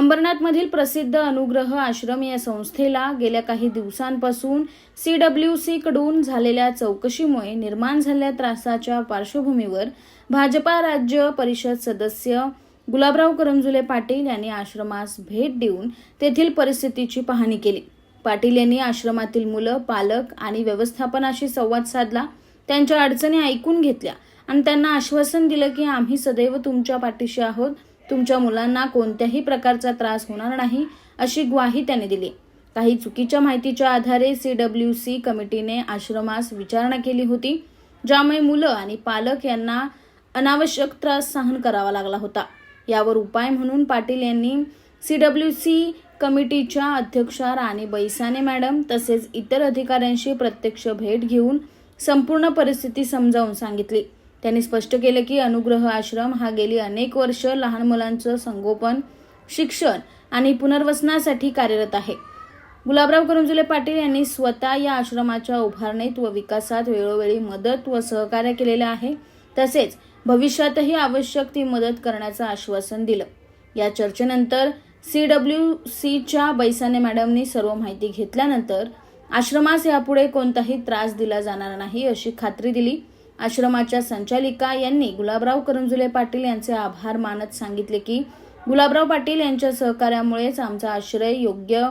अंबरनाथमधील प्रसिद्ध अनुग्रह आश्रम या संस्थेला गेल्या काही दिवसांपासून सी डब्ल्यू सी कडून झालेल्या चौकशीमुळे निर्माण झालेल्या त्रासाच्या पार्श्वभूमीवर भाजपा राज्य परिषद सदस्य गुलाबराव करंजुले पाटील यांनी आश्रमास भेट देऊन तेथील परिस्थितीची पाहणी केली. पाटील यांनी आश्रमातील मुलं पालक आणि व्यवस्थापनाशी संवाद साधला. त्यांच्या अडचणी ऐकून घेतल्या आणि त्यांना आश्वासन दिलं की आम्ही सदैव तुमच्या पाठीशी आहोत. तुमच्या मुलांना कोणत्याही प्रकारचा त्रास होणार नाही अशी ग्वाही त्याने दिली. काही चुकीच्या माहितीच्या आधारे सी डब्ल्यू सी कमिटीने आश्रमास विचारणा केली होती ज्यामुळे मुलं आणि पालक यांना अनावश्यक त्रास सहन करावा लागला होता. यावर उपाय म्हणून पाटील यांनी सी डब्ल्यू सी कमिटीच्या अध्यक्षा राणी बैसाने मॅडम तसेच इतर अधिकाऱ्यांशी प्रत्यक्ष भेट घेऊन संपूर्ण परिस्थिती समजावून सांगितली. त्यांनी स्पष्ट केलं की अनुग्रह आश्रम हा गेली अनेक वर्ष लहान मुलांचं संगोपन शिक्षण आणि पुनर्वसनासाठी कार्यरत आहे. गुलाबराव करंजुले पाटील यांनी स्वतः या आश्रमाच्या उभारणीत व विकासात वेळोवेळी मदत व सहकार्य केलेलं आहे. तसेच भविष्यातही आवश्यक ती मदत करण्याचं आश्वासन दिलं. या चर्चेनंतर सी डब्ल्यू सीच्या बैसाने मॅडमनी सर्व माहिती घेतल्यानंतर आश्रमास यापुढे कोणताही त्रास दिला जाणार नाही अशी खात्री दिली. आश्रमाच्या संचालिका यांनी गुलाबराव करंजुले पाटील यांचे आभार मानत सांगितले की गुलाबराव पाटील यांच्या सहकार्यामुळेच आमचा आश्रय योग्य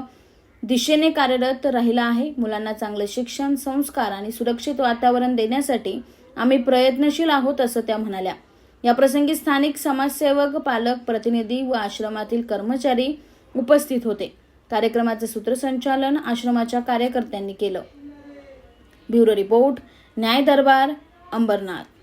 दिशेने कार्यरत राहिला आहे. मुलांना चांगलं शिक्षण संस्कार आणि सुरक्षित वातावरण देण्यासाठी आम्ही प्रयत्नशील आहोत असं त्या म्हणाल्या. याप्रसंगी स्थानिक समाजसेवक पालक प्रतिनिधी व आश्रमातील कर्मचारी उपस्थित होते. कार्यक्रमाचे सूत्रसंचालन आश्रमाच्या कार्यकर्त्यांनी केलं. ब्युरो रिपोर्ट न्याय दरबार अंबरनाथ.